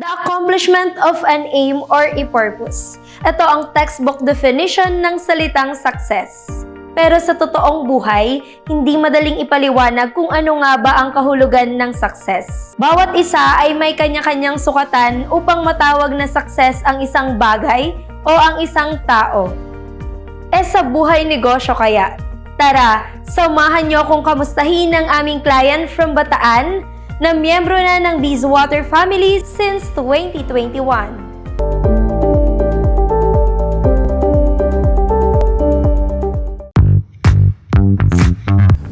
The accomplishment of an aim or a purpose. Ito ang textbook definition ng salitang success. Pero sa totoong buhay, hindi madaling ipaliwanag kung ano nga ba ang kahulugan ng success. Bawat isa ay may kanya-kanyang sukatan upang matawag na success ang isang bagay o ang isang tao. Eh sa buhay negosyo kaya? Tara, samahan niyo akong kamustahin ang aming client from Bataan na miyembro na ng Beeswater family since 2021.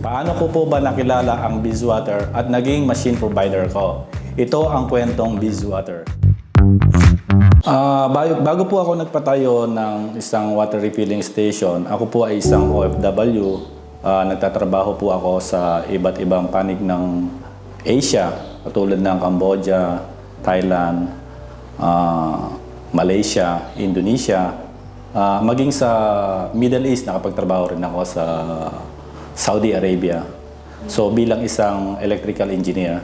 Paano ko po ba nakilala ang Beeswater at naging machine provider ko? Ito ang kwentong Beeswater. Ah, bago, po ako nagpatayo ng isang water refilling station, ako po ay isang OFW. Ah, nagtatrabaho po ako sa iba't ibang panig ng Asia, katulad ng Cambodia, Thailand, ah, Malaysia, Indonesia, Ah, maging sa Middle East, nakapagtrabaho rin ako sa Saudi Arabia. So bilang isang electrical engineer,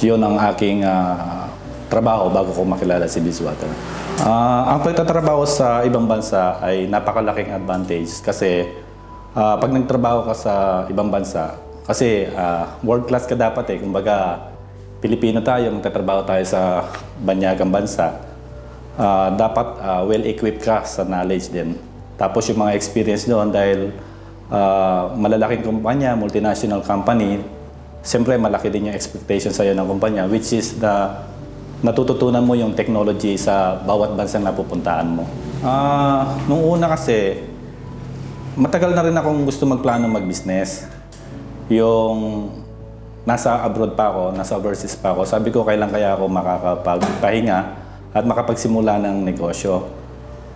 yun ang aking ah, trabaho bago ko makilala si Bizwater. Ah, ang pagtatrabaho sa ibang bansa ay napakalaking advantage kasi ah, pag nagtrabaho ka sa ibang bansa, kasi ah, world class ka dapat eh. Kumbaga, Pilipino tayo, magtatrabaho tayo sa banyagang bansa. Ah, dapat ah, well-equipped ka sa knowledge din. Tapos yung mga experience doon dahil ah, malalaking kumpanya, multinational company, siyempre malaki din yung expectation sa'yo ng kumpanya which is the natututunan mo yung technology sa bawat bansang napupuntahan mo. Ah, nung una kasi, matagal na rin akong gusto magplano mag-business. Yung nasa abroad pa ako, nasa overseas pa ako, sabi ko kailan kaya ako makakapagpahinga at makapagsimula ng negosyo.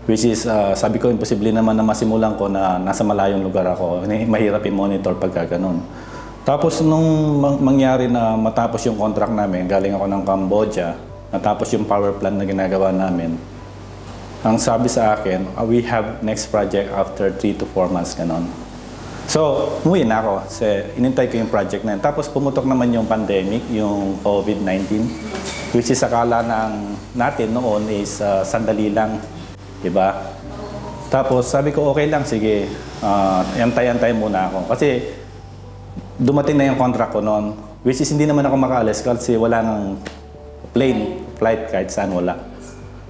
Which is, ah, sabi ko, imposible naman na masimulan ko na nasa malayong lugar ako. Mahirap i-monitor pagka ganun. Tapos nung mang- mangyari na matapos yung contract namin, galing ako ng Cambodia, natapos yung power plant na ginagawa namin, ang sabi sa akin, "Ah, we have next project after 3 to 4 months, ganon. So, umuwi na ako. Kasi inintay ko yung project na yun. Tapos pumutok naman yung pandemic, yung COVID-19, which is akala ng natin noon is ah, sandali lang. Diba? Tapos sabi ko, okay lang, sige, ah, antay-antay muna ako. Kasi dumating na yung contract ko noon, which is hindi naman ako makaalis kasi wala nang plane, flight kahit saan wala.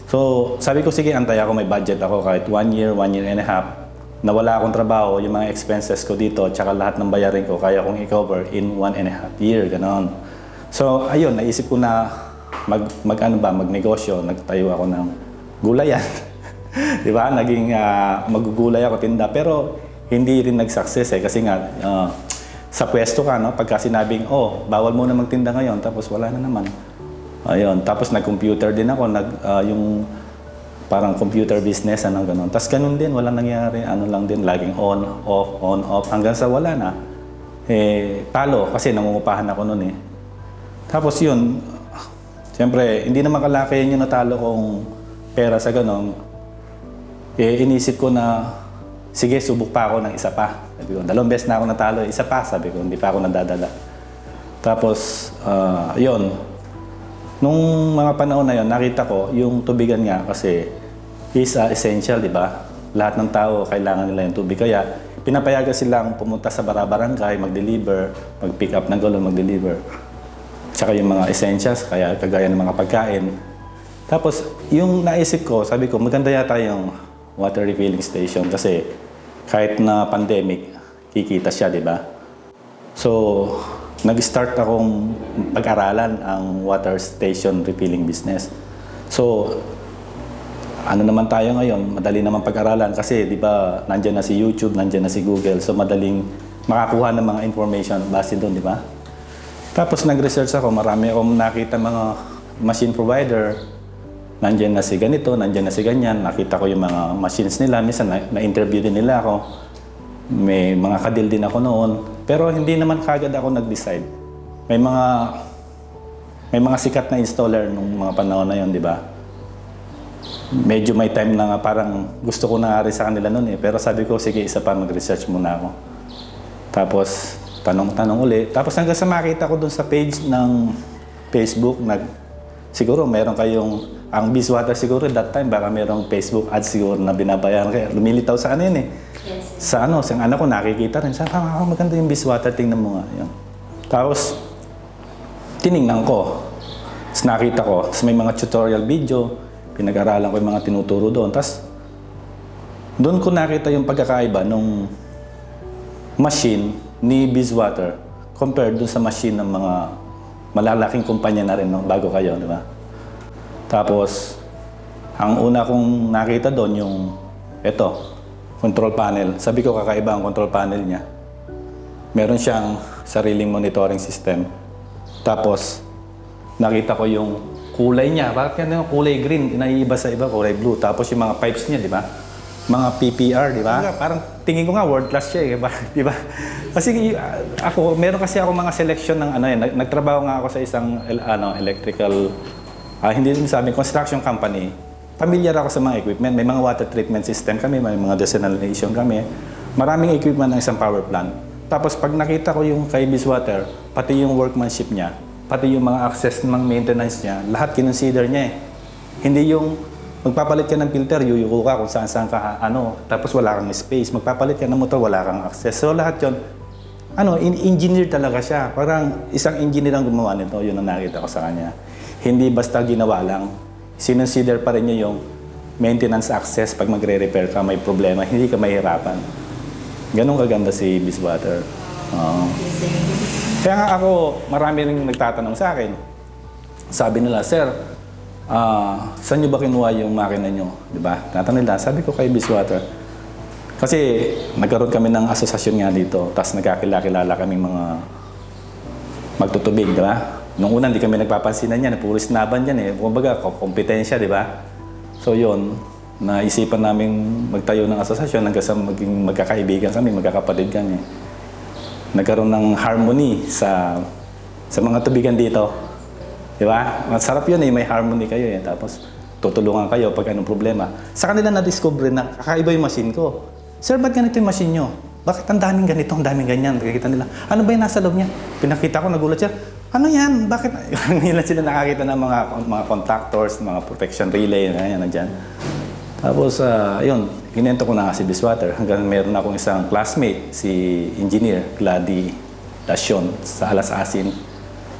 So, sabi ko, sige, antay ako, may budget ako kahit one year, one year and a half. Na wala akong trabaho, yung mga expenses ko dito, tsaka lahat ng bayarin ko, kaya kong i-cover in one and a half year, ganon. So, ayun, naisip ko na mag, mag ano ba, magnegosyo, nagtayo ako ng gulayan. Di ba? Naging ah, magugulay ako tinda, pero hindi rin nag-success eh, kasi nga, ah, sa pwesto ka, no? pagka sinabing, oh, bawal muna magtinda ngayon, tapos wala na naman. Ayun, tapos nag-computer din ako, nag, ah, yung parang computer business, anong ganun. Tapos ganun din, wala nangyari, ano lang din, laging on, off, on, off, hanggang sa wala na. Eh, talo, kasi nangungupahan ako noon eh. Tapos yun, siyempre, hindi naman kalaki yun yung natalo kong pera sa ganun. Eh, inisip ko na, sige, subok pa ako ng isa pa. Sabi ko, dalawang beses na ako natalo, isa pa, sabi ko, hindi pa ako nadadala. Tapos, ah, yun, Nung mga panahon na yon, nakita ko yung tubigan nga kasi is uh, essential, di ba? Lahat ng tao kailangan nila yung tubig. Kaya pinapayagan silang pumunta sa barabarangay, mag-deliver, mag-pick up ng galon, mag-deliver. Tsaka yung mga essentials, kaya kagaya ng mga pagkain. Tapos, yung naisip ko, sabi ko, maganda yata yung water refilling station kasi kahit na pandemic, kikita siya, di ba? So, nag-start akong pag-aralan ang water station refilling business. So, ano naman tayo ngayon, madali naman pag-aralan kasi 'di ba, nandiyan na si YouTube, nandiyan na si Google, so madaling makakuha ng mga information base doon, 'di ba? Tapos nag-research ako, marami akong nakita mga machine provider. Nandiyan na si ganito, nandiyan na si ganyan. Nakita ko yung mga machines nila. Minsan na- na-interview din nila ako. May mga kadil din ako noon. Pero hindi naman kagad ako nag-decide. May mga may mga sikat na installer nung mga panahon na yon, di ba? Medyo may time na nga parang gusto ko na nga rin sa kanila noon eh. Pero sabi ko, sige, isa pa mag-research muna ako. Tapos, tanong-tanong uli. Tapos hanggang sa makita ko doon sa page ng Facebook, nag, siguro meron kayong, ang Bizwater siguro that time, baka merong Facebook ads siguro na binabayaran kaya lumilitaw sa ano yun eh. Sa ano, sa anak ko nakikita rin, sabi, ah, maganda yung Bizwater, tingnan mo nga. Yun. Tapos, tiningnan ko. Tapos nakita ko, tapos may mga tutorial video, pinag-aralan ko yung mga tinuturo doon. Tapos, doon ko nakita yung pagkakaiba nung machine ni Bizwater compared dun sa machine ng mga malalaking kumpanya na rin no, bago kayo, di ba? Tapos, ang una kong nakita doon yung, eto, control panel. Sabi ko kakaiba ang control panel niya. Meron siyang sariling monitoring system. Tapos, nakita ko yung kulay niya. Bakit yan yung kulay green? Inaiiba sa iba, kulay blue. Tapos yung mga pipes niya, di ba? Mga PPR, di ba? Parang tingin ko nga world class siya, eh, di ba? Kasi ako, meron kasi ako mga selection ng ano eh. Nag- Nagtrabaho nga ako sa isang ano, electrical, ah, hindi rin sabi, construction company. Familiar ako sa mga equipment. May mga water treatment system kami, may mga desalination kami. Maraming equipment ng isang power plant. Tapos pag nakita ko yung kay Water, pati yung workmanship niya, pati yung mga access ng maintenance niya, lahat kinonsider niya eh. Hindi yung magpapalit ka ng filter, yuyuko ka kung saan saan ka, ano, tapos wala kang space. Magpapalit ka ng motor, wala kang access. So lahat yon ano, in- engineer talaga siya. Parang isang engineer ang gumawa nito, yun ang nakita ko sa kanya. Hindi basta ginawa lang. Sinonsider pa rin niya yung maintenance access pag magre-repair ka, may problema, hindi ka mahirapan. Ganun kaganda si Biswater. Oo. Kaya nga ako, marami rin nagtatanong sa akin. Sabi nila, Sir, ah, saan nyo ba kinuha yung makina nyo? Di ba? Tatanong nila, sabi ko kay Biswater. Kasi nagkaroon kami ng asosasyon nga dito, tapos nagkakilala kami mga magtutubig, di ba? Nung una, hindi kami nagpapansinan yan, puro snaban yan eh. Kumbaga, ko- kompetensya, di ba? So yun, naisipan namin magtayo ng asosasyon hanggang sa maging magkakaibigan kami, magkakapatid kami. Nagkaroon ng harmony sa sa mga tubigan dito. Di ba? Masarap yun eh, may harmony kayo eh. Tapos tutulungan kayo pag anong problema. Sa kanila na-discover na kakaiba yung machine ko. Sir, ba't ganito yung machine nyo? Bakit ang daming ganito, ang daming ganyan? Nakikita nila. Ano ba yung nasa loob niya? Pinakita ko, nagulat siya. Ano yan? Bakit? Lang sila nakakita ng mga, mga contactors, mga protection relay, na yan, nandyan. Tapos, ah, yun, kinento ko na nga si Biswater. Hanggang meron akong isang classmate, si engineer, Glady Lasyon, sa Alas Asin.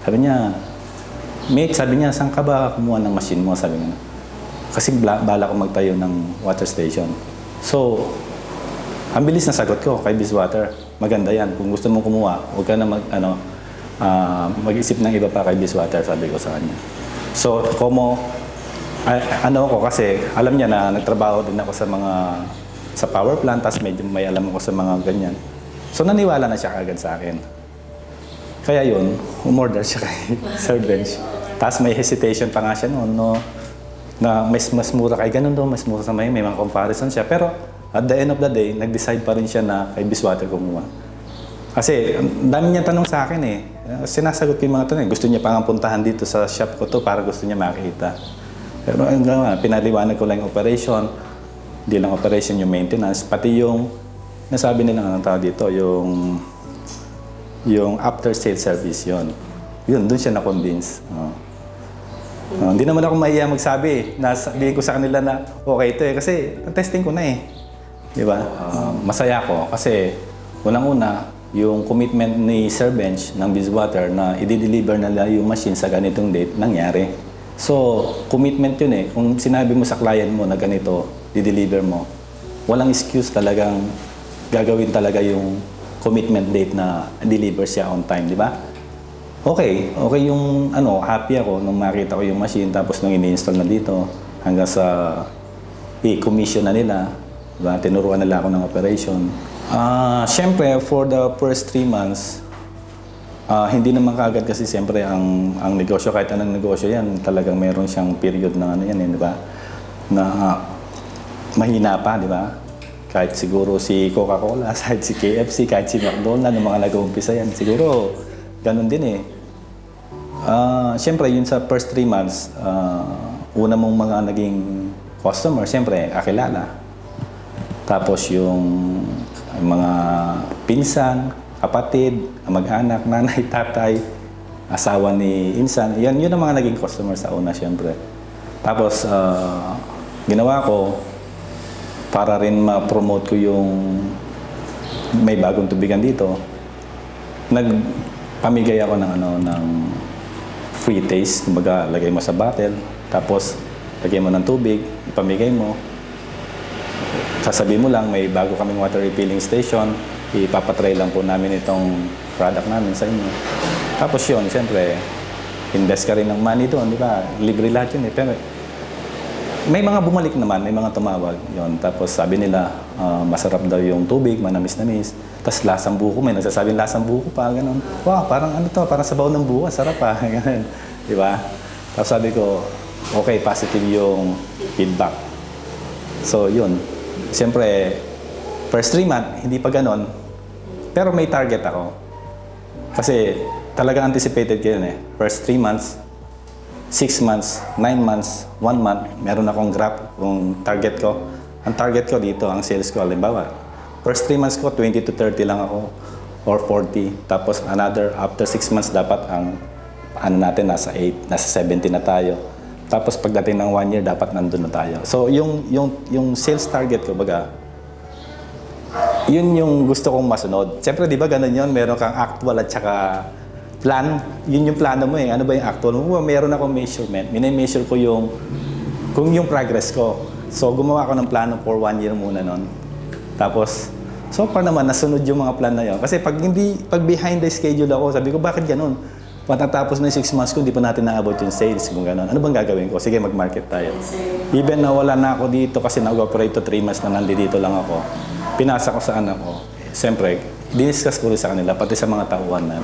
Sabi niya, mate, sabi niya, saan ka ba kumuha ng machine mo? Sabi niya. Kasi bala, ko magtayo ng water station. So, ang bilis na sagot ko kay Biswater. Maganda yan. Kung gusto mong kumuha, huwag ka na mag, ano, ah, mag-isip ng iba pa kay Biswater, sabi ko sa kanya. So, como, ano ako kasi, alam niya na nagtrabaho din ako sa mga, sa power plant, tapos medyo may alam ako sa mga ganyan. So, naniwala na siya agad sa akin. Kaya yun, umorder siya kay Sir Bench. Tapos may hesitation pa nga siya noon, no? Na mas, mas mura kay ganun daw, mas mura sa may, may mga comparison siya. Pero at the end of the day, nag-decide pa rin siya na kay Biswater kumuha. Kasi dami niya tanong sa akin eh. Sinasagot ko yung mga tanong. eh. Gusto niya pang puntahan dito sa shop ko to para gusto niya makita. Pero ang gawin, pinaliwanag ko lang yung operation. Hindi lang operation yung maintenance. Pati yung, nasabi nila ang tawag dito, yung yung after sales service yon yun doon siya na-convince Oo. Oo, hindi naman ako mahiya magsabi eh. nasabihin ko sa kanila na okay ito eh kasi testing ko na eh di ba Ah, masaya ako kasi unang-una yung commitment ni Sir Bench ng Bizwater na i-deliver nila yung machine sa ganitong date nangyari so commitment yun eh kung sinabi mo sa client mo na ganito di-deliver mo walang excuse talagang gagawin talaga yung commitment date na deliver siya on time, di ba? Okay, okay yung ano, happy ako nung makita ko yung machine tapos nung ini-install na dito hanggang sa i-commission na nila, di ba? Tinuruan nila ako ng operation. Ah, syempre for the first three months, ah, hindi naman kagad kasi siyempre ang ang negosyo kahit anong negosyo yan, talagang meron siyang period na ano yan, eh, di ba? Na ah, mahina pa, di ba? Kahit siguro si Coca-Cola, kahit si KFC, kahit si McDonald's, ng mga nag-uumpisa yan, siguro ganun din eh. Ah, Siyempre, yun sa first three months, ah, una mong mga naging customer, siyempre, kakilala. Tapos yung mga pinsan, kapatid, mag-anak, nanay, tatay, asawa ni Insan. Yan, yun ang mga naging customer sa una, syempre. Tapos, ah, ginawa ko, para rin ma-promote ko yung may bagong tubigan dito, nagpamigay ako ng ano ng free taste, kumbaga lagay mo sa bottle, tapos lagay mo ng tubig, ipamigay mo. Sasabihin mo lang may bago kaming water refilling station, ipapatry lang po namin itong product namin sa inyo. Tapos yun, siyempre, invest ka rin ng money doon, di ba? Libre lahat yun eh. Pero may mga bumalik naman, may mga tumawag. Yon. Tapos sabi nila, ah, masarap daw yung tubig, manamis-namis. Tapos lasang buko, may nagsasabing lasang buko pa, ganun. Wow, parang ano to, parang sabaw ng buko, sarap pa, ganun. Di ba? Tapos sabi ko, okay, positive yung feedback. So yun, siyempre, first three month, hindi pa ganun. Pero may target ako. Kasi talaga anticipated ko yun eh. First three months, 6 months, 9 months, 1 month, meron akong graph kung target ko. Ang target ko dito, ang sales ko, halimbawa, first 3 months ko, 20 to 30 lang ako or 40. Tapos another, after 6 months, dapat ang ano natin, nasa 8, nasa 70 na tayo. Tapos pagdating ng 1 year, dapat nandun na tayo. So yung, yung, yung sales target ko, baga, yun yung gusto kong masunod. Siyempre, di ba ganun yun? Meron kang actual at saka plan. Yun yung plano mo eh. Ano ba yung actual mo? Meron akong measurement. Mine-measure ko yung, kung yung progress ko. So, gumawa ako ng plano for one year muna nun. Tapos, so far naman, nasunod yung mga plan na yun. Kasi pag hindi, pag behind the schedule ako, sabi ko, bakit ganun? Patatapos na yung 6 months ko, hindi pa natin naabot yung sales kung gano'n. Ano bang gagawin ko? Sige, mag-market tayo. Even na wala na ako dito kasi nag-operate to 3 months na nandito lang ako, pinasa ko sa anak ko. Siyempre, diniscuss ko rin sa kanila, pati sa mga tauhan na,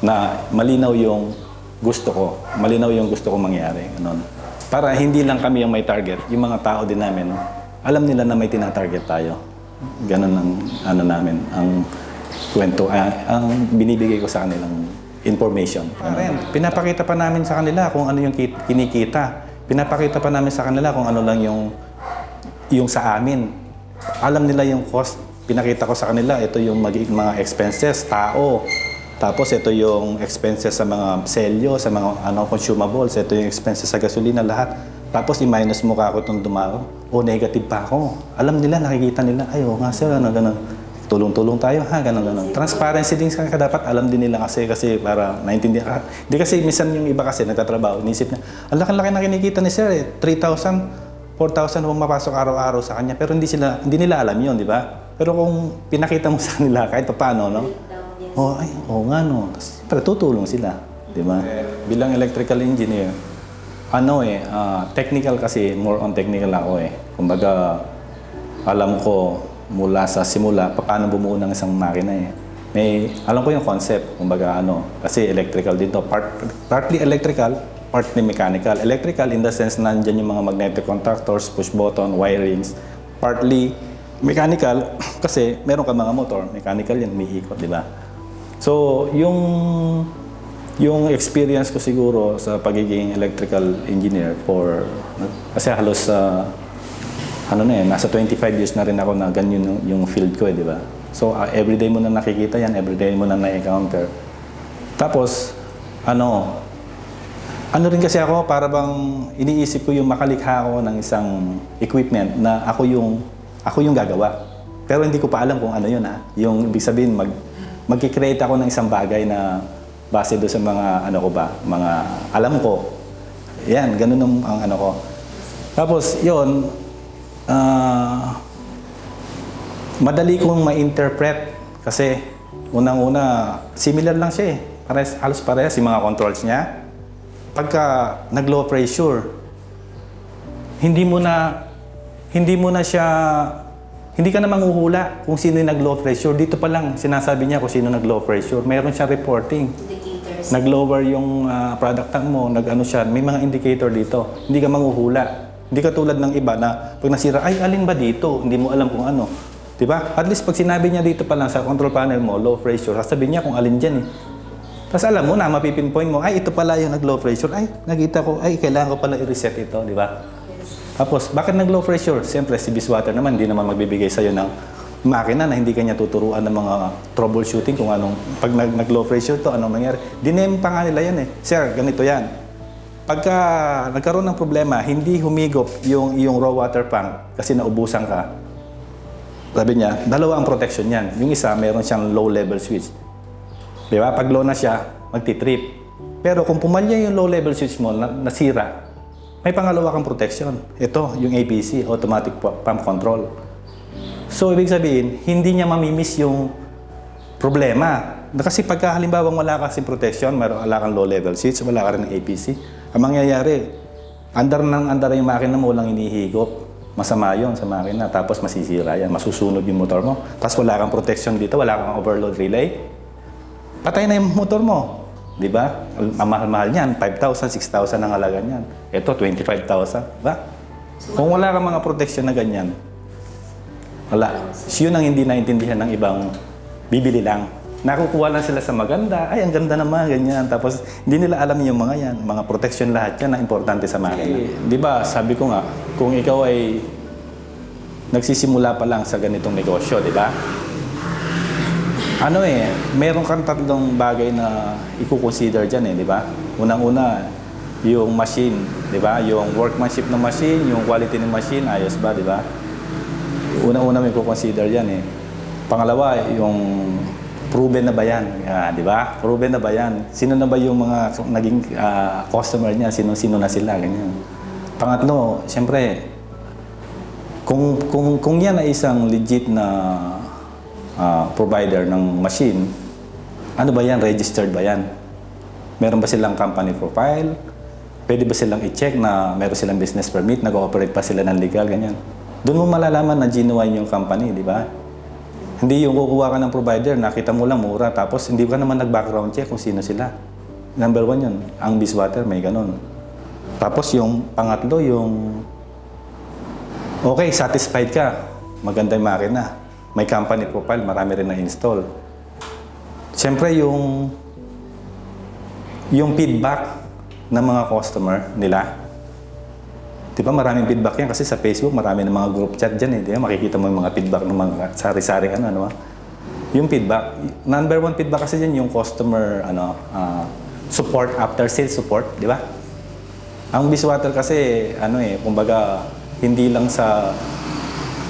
na malinaw yung gusto ko, malinaw yung gusto ko mangyari. Ganun. Para hindi lang kami yung may target, yung mga tao din namin, alam nila na may tina-target tayo. Ganun ang ano namin, ang kwento, ah, ang binibigay ko sa kanilang information. Ren, pinapakita pa namin sa kanila kung ano yung ki- kinikita. Pinapakita pa namin sa kanila kung ano lang yung yung sa amin. Alam nila yung cost. Pinakita ko sa kanila, ito yung mag- mga expenses, tao. Tapos ito yung expenses sa mga selyo, sa mga ano consumables, ito yung expenses sa gasolina, lahat. Tapos i-minus mo ka ako itong dumaro. O negative pa ako. Alam nila, nakikita nila, ay, oo nga sir, ano, ganun. Tulong-tulong tayo, ha, ganun, ganun. Transparency din ka dapat, alam din nila kasi, kasi para naintindihan. Hindi kasi, minsan yung iba kasi nagtatrabaho, inisip na, ang laki-laki na kinikita ni sir, eh, 3,000, 4,000 ang mapasok araw-araw sa kanya. Pero hindi sila, hindi nila alam yun, di ba? Pero kung pinakita mo sa nila, kahit pa paano, no? Oh, ay, oo nga, no. Pero tutulong sila, di ba? bilang electrical engineer, ano eh, ah, technical kasi, more on technical ako eh. Kumbaga, alam ko mula sa simula, paano bumuo ng isang makina eh. May, alam ko yung concept, kumbaga ano, kasi electrical dito. Part, partly electrical, partly mechanical. Electrical in the sense na nandyan yung mga magnetic contactors, push button, wirings. Partly mechanical, kasi meron ka mga motor, mechanical yan, may ikot, di ba? So, yung yung experience ko siguro sa pagiging electrical engineer for kasi halos sa ano na eh, nasa 25 years na rin ako na ganyan yung, yung field ko eh, di ba? So, uh, everyday mo na nakikita yan, everyday mo na na-encounter. Tapos, ano, ano rin kasi ako, para bang iniisip ko yung makalikha ako ng isang equipment na ako yung, ako yung gagawa. Pero hindi ko pa alam kung ano yun ha. Yung ibig sabihin, mag, mag-create ako ng isang bagay na base do sa mga, ano ko ba, mga alam ko. Yan, ganun ang, ang ano ko. Tapos, yun, ah, madali kong ma-interpret kasi unang-una, similar lang siya eh. Pares, halos parehas yung mga controls niya. Pagka nag-low pressure, hindi mo na hindi mo na siya hindi ka na manghuhula kung sino yung nag-low pressure. Dito pa lang sinasabi niya kung sino nag-low pressure. Meron siya reporting. indicators. Nag-lower yung ah, product tank mo, nag-ano siya, may mga indicator dito. Hindi ka manghuhula. Hindi ka tulad ng iba na pag nasira, ay alin ba dito? Hindi mo alam kung ano. 'Di ba? At least pag sinabi niya dito pa lang sa control panel mo, low pressure, sasabihin niya kung alin diyan eh. Tapos alam mo na, mapipinpoint mo, ay ito pala yung nag-low pressure. Ay, nakita ko, ay kailangan ko pala i-reset ito, di ba? Tapos, bakit nag-low pressure? Siyempre, si Biswater naman, hindi naman magbibigay sa'yo ng makina na hindi kanya tuturuan ng mga troubleshooting kung anong, pag nag, nag-low pressure to, anong nangyari. Dinem pa nga nila yan eh. Sir, ganito yan. Pagka nagkaroon ng problema, hindi humigop yung, yung raw water pump kasi naubusan ka. Sabi niya, dalawa ang protection niyan. Yung isa, meron siyang low level switch. Di ba? Pag low na siya, magti-trip. Pero kung pumalya yung low level switch mo, na, nasira, may pangalawa kang protection. Ito, yung APC, Automatic Pu- Pump Control. So, ibig sabihin, hindi niya mamimiss yung problema. Kasi pagka halimbawa wala kasing protection, mayroon wala kang low level switch, wala ka rin ng APC, ang mangyayari, andar ng andar yung makina mo, walang inihigop. Masama yon sa makina, tapos masisira yan, masusunog yung motor mo. Tapos wala kang protection dito, wala kang overload relay, patay na yung motor mo. Di ba? Ang mahal-mahal niyan, 5,000, 6,000 ang halaga niyan. Ito, 25,000. Ba? Kung wala kang mga protection na ganyan, wala. Yun ang hindi naintindihan ng ibang bibili lang. Nakukuha lang sila sa maganda. Ay, ang ganda naman, ganyan. Tapos, hindi nila alam yung mga yan. Mga protection lahat yan na importante sa makina. Di ba, sabi ko nga, kung ikaw ay nagsisimula pa lang sa ganitong negosyo, di ba? Ano eh, meron kang tatlong bagay na i-consider dyan eh, di ba? Unang-una, yung machine, di ba? Yung workmanship ng machine, yung quality ng machine, ayos ba, di ba? Unang-una may consider yan eh. Pangalawa, yung proven na ba yan? Ah, di ba? Proven na ba yan? Sino na ba yung mga naging ah, customer niya? Sino-sino na sila? Ganyan. Pangatlo, siyempre, kung, kung, kung yan ay isang legit na ah, provider ng machine, ano ba yan? Registered ba yan? Meron ba silang company profile? Pwede ba silang i-check na meron silang business permit, nag-ooperate pa sila ng legal, ganyan. Doon mo malalaman na genuine yung company, di ba? Hindi yung kukuha ka ng provider, nakita mo lang mura, tapos hindi ka naman nag-background check kung sino sila. Number one yun, ang Biswater may ganun. Tapos yung pangatlo, yung Okay, satisfied ka. Maganda yung makina. May company profile, marami rin na-install. Siyempre, yung yung feedback ng mga customer nila. Di ba maraming feedback yan kasi sa Facebook marami ng mga group chat dyan eh. Di ba makikita mo yung mga feedback ng mga sari-sari ano, ano. Yung feedback, number one feedback kasi dyan yung customer ano, ah, support, after sales support, di ba? Ang Biswater kasi, ano eh, kumbaga, hindi lang sa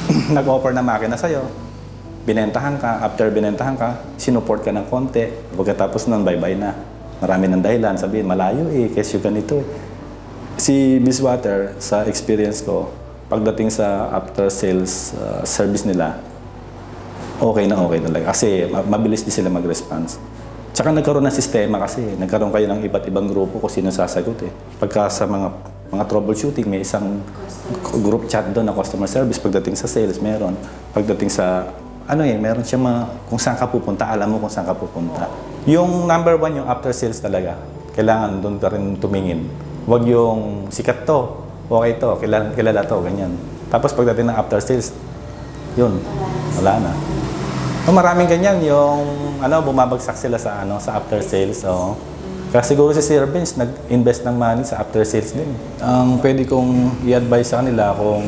nag-offer na makina sa'yo, binentahan ka, after binentahan ka, sinuport ka ng konti, pagkatapos nun, bye-bye na. Marami ng dahilan, sabihin, malayo eh, kesyo ganito eh. Si Biswater, sa experience ko, pagdating sa after-sales uh, service nila, okay na okay talaga. Kasi ma- mabilis din sila mag-response. Tsaka nagkaroon ng sistema kasi. Nagkaroon kayo ng iba't ibang grupo kung sino sasagot eh. Pagka sa mga mga troubleshooting, may isang group chat doon na customer service. Pagdating sa sales, meron. Pagdating sa, ano eh, meron siya mga, kung saan ka pupunta, alam mo kung saan ka pupunta. Yung number one, yung after sales talaga. Kailangan doon ka rin tumingin. Huwag yung sikat to, okay to, kilala, kilala to, ganyan. Tapos pagdating ng after sales, yun, wala na. So, maraming ganyan yung ano bumabagsak sila sa ano sa after sales. So, kaya siguro si Sir Vince nag-invest ng money sa after sales din. Ang pwede kong i-advise sa kanila kung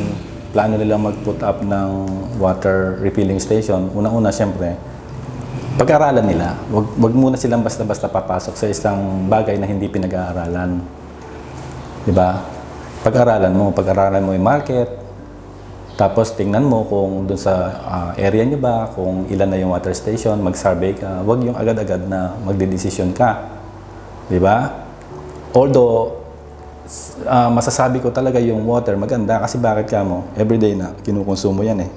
plano nila mag-put up ng water refilling station, unang-una siyempre, pag-aralan nila. Wag, wag muna silang basta-basta papasok sa isang bagay na hindi pinag-aaralan. Di ba? Pag-aralan mo, pag-aralan mo yung market, tapos tingnan mo kung doon sa ah, area niyo ba, kung ilan na yung water station, mag-survey ka. Huwag yung agad-agad na magdedesisyon ka. Di ba? Although, ah, masasabi ko talaga yung water maganda kasi bakit ka mo, everyday na kinukonsumo yan eh.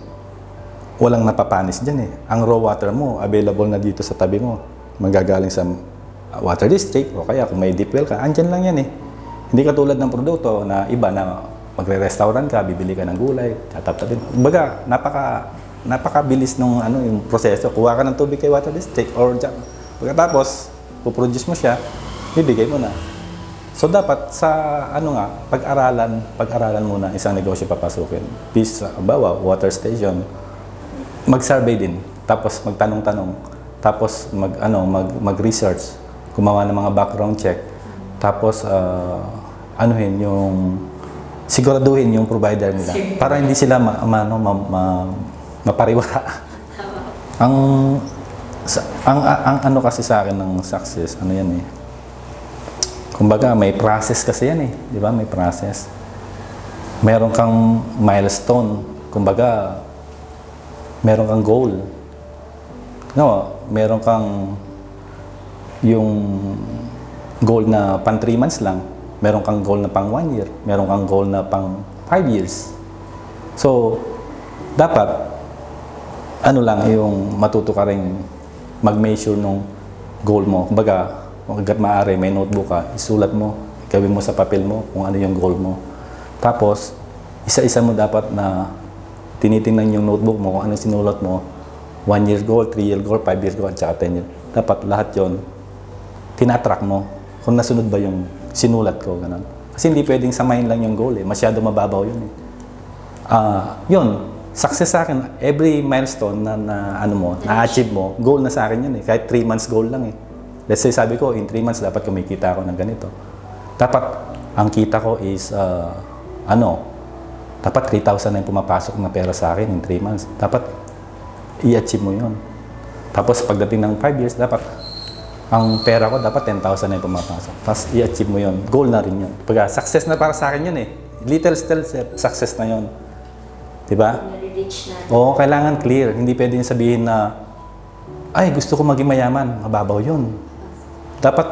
Walang napapanis dyan eh. Ang raw water mo, available na dito sa tabi mo. Magagaling sa ah, water district o kaya kung may deep well ka, andyan lang yan eh. Hindi katulad ng produkto na iba na magre-restaurant ka, bibili ka ng gulay, tataptapin. Baga, napaka napakabilis nung ano yung proseso. Kuha ka ng tubig kay water district or dyan. Pagkatapos, puproduce mo siya, bibigay mo na. So dapat sa ano nga, pag-aralan, pag-aralan muna isang negosyo papasukin. Peace, bawa, water station, mag-survey din, tapos magtanong-tanong, tapos mag ano, mag mag-research, gumawa ng mga background check, tapos ah, anuhin yung siguraduhin yung provider nila para hindi sila ma, ma, ano, ma, ma- mapariwara. Ang, sa- ang, ang, ano kasi sa akin ng success, ano yan eh. Kumbaga, may process kasi yan eh. Di ba? May process. Meron kang milestone. Kumbaga, meron kang goal. No, meron kang yung goal na pang 3 months lang. Meron kang goal na pang 1 year. Meron kang goal na pang 5 years. So, dapat, ano lang, yung matuto ka rin mag-measure nung goal mo. Kumbaga, kung agad maaari, may notebook ka, isulat mo, gawin mo sa papel mo kung ano yung goal mo. Tapos, isa-isa mo dapat na tinitingnan yung notebook mo kung ano sinulat mo. One year goal, three year goal, five year goal, at saka 10 year. Dapat lahat yon tinatrack mo kung nasunod ba yung sinulat ko. Ganun. Kasi hindi pwedeng samahin lang yung goal eh. Masyado mababaw yun eh. Ah, yun, success sa akin, every milestone na, na ano mo, na-achieve mo, goal na sa akin yun eh. Kahit 3 months goal lang eh. Let's say sabi ko, in 3 months dapat kumikita ako ng ganito. Dapat, ang kita ko is, ah, ano, dapat 3,000 na yung pumapasok na pera sa akin in 3 months. Dapat, i-achieve mo yun. Tapos, pagdating ng 5 years, dapat, ang pera ko, dapat 10,000 na yung pumapasok. Tapos, i-achieve mo yun. Goal na rin yun. Pag success na para sa akin yun eh. Little still step, success na yun. Diba? Oo, kailangan clear. Hindi pwedeng sabihin na, ay, gusto ko maging mayaman. Mababaw yun. Dapat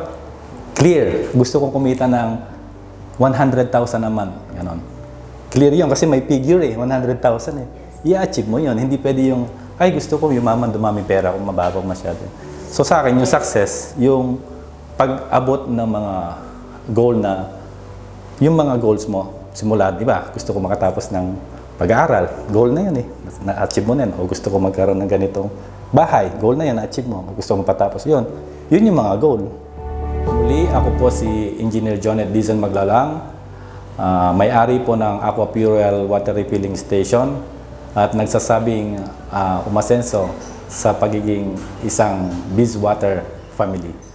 clear. Gusto kong kumita ng 100,000 a month. Ganon. Clear yun kasi may figure eh, 100,000 eh. I-achieve mo yun. Hindi pwede yung, ay, gusto ko yumaman, dumami pera kung mababaw masyado. So sa akin, yung success, yung pag-abot ng mga goal na, yung mga goals mo, simula, di ba? Gusto ko makatapos ng pag-aaral, goal na yun eh. Na-achieve mo na yun. O gusto ko magkaroon ng ganitong bahay, goal na yan, na-achieve mo. Gusto ko patapos yun. Yun yung mga goal. Muli, ako po si Engineer John Dizon Maglalang. Ah, may-ari po ng Aqua Purel Water Refilling Station at nagsasabing ah, umasenso sa pagiging isang Bizwater family.